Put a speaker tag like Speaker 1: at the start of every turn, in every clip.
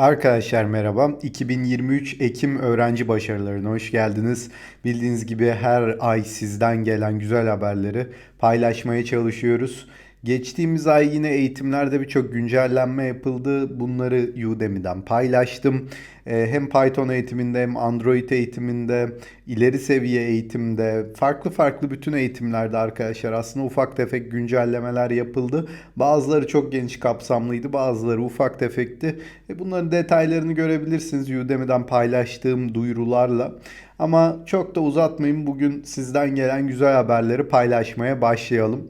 Speaker 1: Arkadaşlar merhaba. 2023 Ekim öğrenci başarılarına hoş geldiniz. Bildiğiniz gibi her ay sizden gelen güzel haberleri paylaşmaya çalışıyoruz. Geçtiğimiz ay yine eğitimlerde birçok güncellenme yapıldı. Bunları Udemy'den paylaştım. Ee, Hem Python eğitiminde hem Android eğitiminde, ileri seviye eğitimde, farklı farklı bütün eğitimlerde arkadaşlar aslında ufak tefek güncellemeler yapıldı. Bazıları çok geniş kapsamlıydı, bazıları ufak tefekti. E, Bunların detaylarını görebilirsiniz Udemy'den paylaştığım duyurularla. Ama çok da uzatmayayım. Bugün sizden gelen güzel haberleri paylaşmaya başlayalım.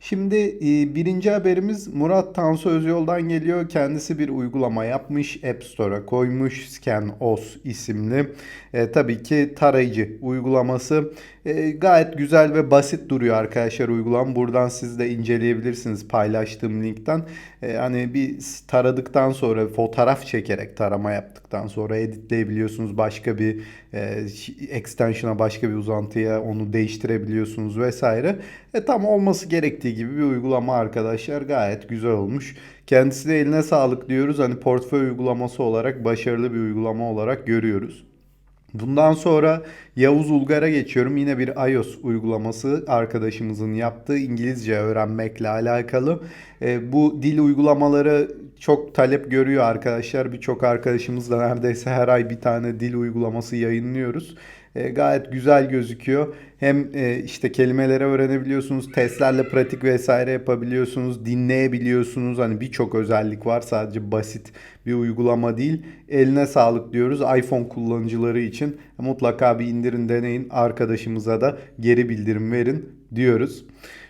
Speaker 1: Şimdi e, birinci haberimiz Murat Tansu Özyol'dan geliyor. Kendisi bir uygulama yapmış. App Store'a koymuş. ScanOS isimli. E, tabii ki tarayıcı uygulaması. E, gayet güzel ve basit duruyor arkadaşlar uygulama. Buradan siz de inceleyebilirsiniz paylaştığım linkten. E, hani bir taradıktan sonra fotoğraf çekerek tarama yaptıktan sonra editleyebiliyorsunuz. Başka bir e, extension'a başka bir uzantıya onu değiştirebiliyorsunuz vesaire. E, tam olması gerektiği gibi bir uygulama arkadaşlar. Gayet güzel olmuş. Kendisi de eline sağlık diyoruz. Hani portföy uygulaması olarak başarılı bir uygulama olarak görüyoruz. Bundan sonra Yavuz Ulgar'a geçiyorum. Yine bir iOS uygulaması arkadaşımızın yaptığı İngilizce öğrenmekle alakalı. E, bu dil uygulamaları çok talep görüyor arkadaşlar. Birçok arkadaşımız da neredeyse her ay bir tane dil uygulaması yayınlıyoruz. E, gayet güzel gözüküyor. Hem e, işte kelimeleri öğrenebiliyorsunuz, testlerle pratik vesaire yapabiliyorsunuz, dinleyebiliyorsunuz. Hani birçok özellik var. Sadece basit bir uygulama değil. Eline sağlık diyoruz. iPhone kullanıcıları için mutlaka bir indirin deneyin. Arkadaşımıza da geri bildirim verin diyoruz.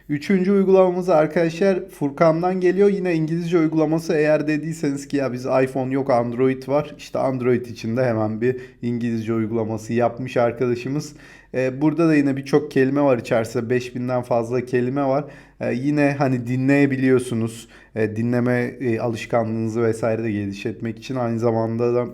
Speaker 1: Üçüncü uygulamamız arkadaşlar Furkan'dan geliyor. Yine İngilizce uygulaması eğer dediyseniz ki ya biz iPhone yok Android var. İşte Android için de hemen bir İngilizce uygulaması yapmış arkadaşımız. Ee, burada da yine birçok kelime var içerisinde 5000'den fazla kelime var. Ee, yine hani dinleyebiliyorsunuz. Ee, dinleme e, alışkanlığınızı vesaire de geliştirmek için aynı zamanda da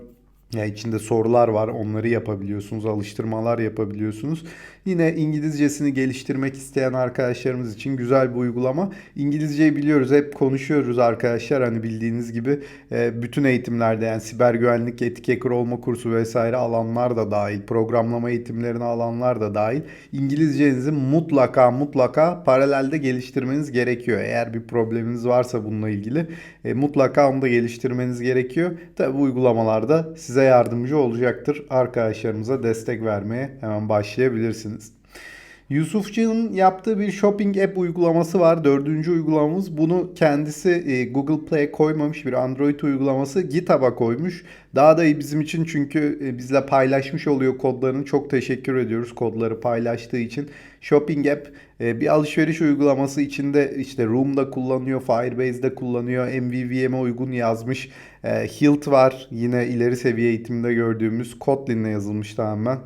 Speaker 1: ya içinde sorular var. Onları yapabiliyorsunuz. Alıştırmalar yapabiliyorsunuz. Yine İngilizcesini geliştirmek isteyen arkadaşlarımız için güzel bir uygulama. İngilizceyi biliyoruz. Hep konuşuyoruz arkadaşlar. Hani bildiğiniz gibi e, bütün eğitimlerde yani siber güvenlik, etik hacker olma kursu vesaire alanlar da dahil. Programlama eğitimlerini alanlar da dahil. İngilizcenizi mutlaka mutlaka paralelde geliştirmeniz gerekiyor. Eğer bir probleminiz varsa bununla ilgili e, mutlaka onu da geliştirmeniz gerekiyor. Tabi uygulamalarda size yardımcı olacaktır. Arkadaşlarımıza destek vermeye hemen başlayabilirsiniz. Yusufçı'nın yaptığı bir shopping app uygulaması var. Dördüncü uygulamamız. Bunu kendisi e, Google Play koymamış bir Android uygulaması GitHub'a koymuş. Daha da iyi bizim için çünkü e, bizle paylaşmış oluyor kodlarını. Çok teşekkür ediyoruz kodları paylaştığı için. Shopping app e, bir alışveriş uygulaması içinde işte Room'da kullanıyor, Firebase'de kullanıyor, MVVM'e uygun yazmış. E, Hilt var yine ileri seviye eğitimde gördüğümüz Kotlin'le yazılmış tamamen.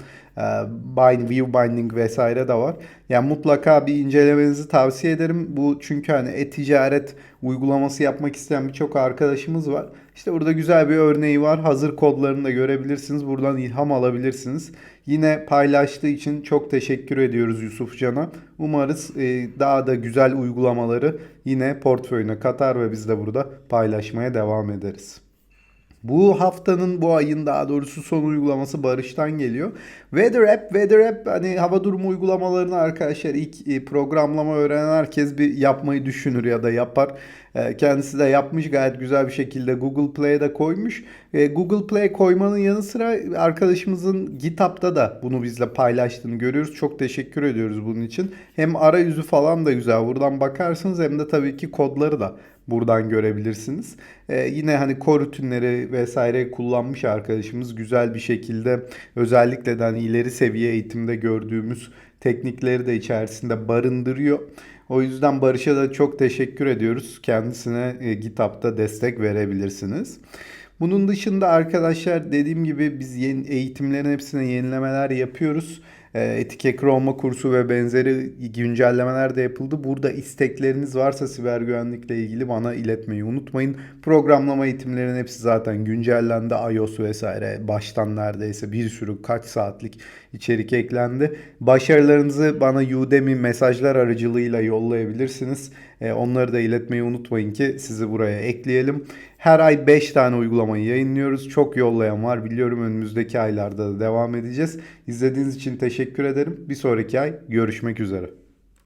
Speaker 1: Bind, view binding vesaire de var. Yani mutlaka bir incelemenizi tavsiye ederim. Bu çünkü hani e-ticaret uygulaması yapmak isteyen birçok arkadaşımız var. İşte burada güzel bir örneği var. Hazır kodlarını da görebilirsiniz. Buradan ilham alabilirsiniz. Yine paylaştığı için çok teşekkür ediyoruz Yusuf Can'a. Umarız e, daha da güzel uygulamaları yine portföyüne katar ve biz de burada paylaşmaya devam ederiz. Bu haftanın bu ayın daha doğrusu son uygulaması Barış'tan geliyor. Weather App, Weather App hani hava durumu uygulamalarını arkadaşlar ilk e, programlama öğrenen herkes bir yapmayı düşünür ya da yapar. E, Kendisi de yapmış gayet güzel bir şekilde Google Play'e de koymuş. E, Google Play koymanın yanı sıra arkadaşımızın GitHub'da da bunu bizle paylaştığını görüyoruz. Çok teşekkür ediyoruz bunun için. Hem arayüzü falan da güzel. Buradan bakarsınız hem de tabii ki kodları da buradan görebilirsiniz. Ee, yine hani korütünleri vesaire kullanmış arkadaşımız güzel bir şekilde özellikle de hani ileri seviye eğitimde gördüğümüz teknikleri de içerisinde barındırıyor. O yüzden Barış'a da çok teşekkür ediyoruz. Kendisine e, GitHub'da destek verebilirsiniz. Bunun dışında arkadaşlar dediğim gibi biz yeni eğitimlerin hepsine yenilemeler yapıyoruz. E, Etik hacker olma kursu ve benzeri güncellemeler de yapıldı. Burada istekleriniz varsa siber güvenlikle ilgili bana iletmeyi unutmayın. Programlama eğitimlerinin hepsi zaten güncellendi. iOS vesaire baştan neredeyse bir sürü kaç saatlik içerik eklendi. Başarılarınızı bana Udemy mesajlar aracılığıyla yollayabilirsiniz. E, onları da iletmeyi unutmayın ki sizi buraya ekleyelim. Her ay 5 tane uygulamayı yayınlıyoruz. Çok yollayan var biliyorum önümüzdeki aylarda da devam edeceğiz. İzlediğiniz için teşekkür ederim. Bir sonraki ay görüşmek üzere.